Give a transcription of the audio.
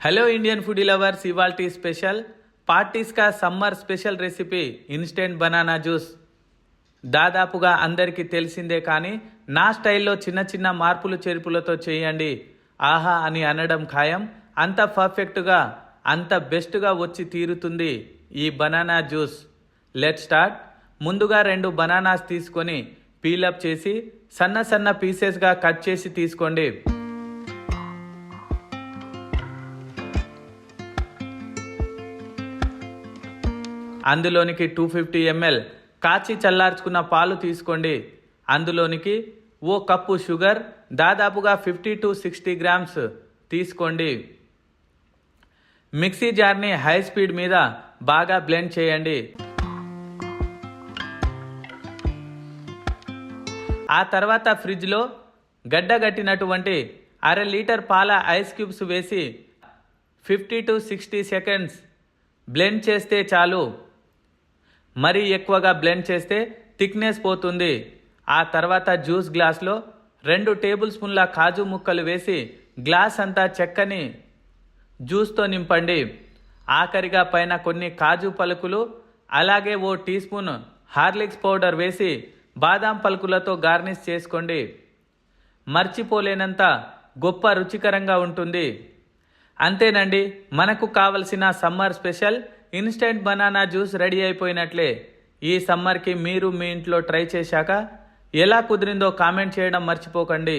Hello Indian food lovers ఇవాల్టి special. Parties కా summer special recipe. Instant banana juice. దాదాపుగా అందరికీ తెలిసిందే కానీ నా స్టైల్లో చిన్న చిన్న మార్పులు చేర్పులతో చేయండి. ఆహా అని అనడం ఖాయం. అంత పర్ఫెక్ట్గా అంత బెస్ట్గా వచ్చి తీరుతుంది ఈ బనానా జ్యూస్. Let start. ముందుగా రెండు బనానాస్ తీసుకొని పీలప్ చేసి సన్న సన్న పీసెస్గా కట్ చేసి తీసుకోండి. అందులోనికి టూ ఫిఫ్టీ ఎంఎల్ కాచి చల్లార్చుకున్న పాలు తీసుకోండి. అందులోనికి ఓ కప్పు షుగర్ దాదాపుగా ఫిఫ్టీ టు సిక్స్టీ గ్రామ్స్ తీసుకోండి. మిక్సీ జార్ని హై స్పీడ్ మీద బాగా బ్లెండ్ చేయండి. ఆ తర్వాత ఫ్రిడ్జ్లో గడ్డగట్టినటువంటి అర లీటర్ పాల ఐస్ క్యూబ్స్ వేసి fifty to sixty seconds blend చేస్తే చాలు. మరీ ఎక్కువగా బ్లెండ్ చేస్తే థిక్నెస్ పోతుంది. ఆ తర్వాత జ్యూస్ గ్లాస్లో రెండు టేబుల్ స్పూన్ల కాజు ముక్కలు వేసి గ్లాస్ అంతా చెక్కని జ్యూస్తో నింపండి. ఆఖరిగా పైన కొన్ని కాజు పలుకులు అలాగే ఓ టీ స్పూన్ హార్లిక్స్ పౌడర్ వేసి బాదాం పలుకులతో గార్నిష్ చేసుకోండి. మర్చిపోలేనంత గొప్ప రుచికరంగా ఉంటుంది. అంతేనండి మనకు కావలసిన summer special instant banana juice ready అయిపోయినట్లే. ఈ సమ్మర్కి మీరు మీ ఇంట్లో ట్రై చేశాక ఎలా కుదిరిందో కామెంట్ చేయడం మర్చిపోకండి.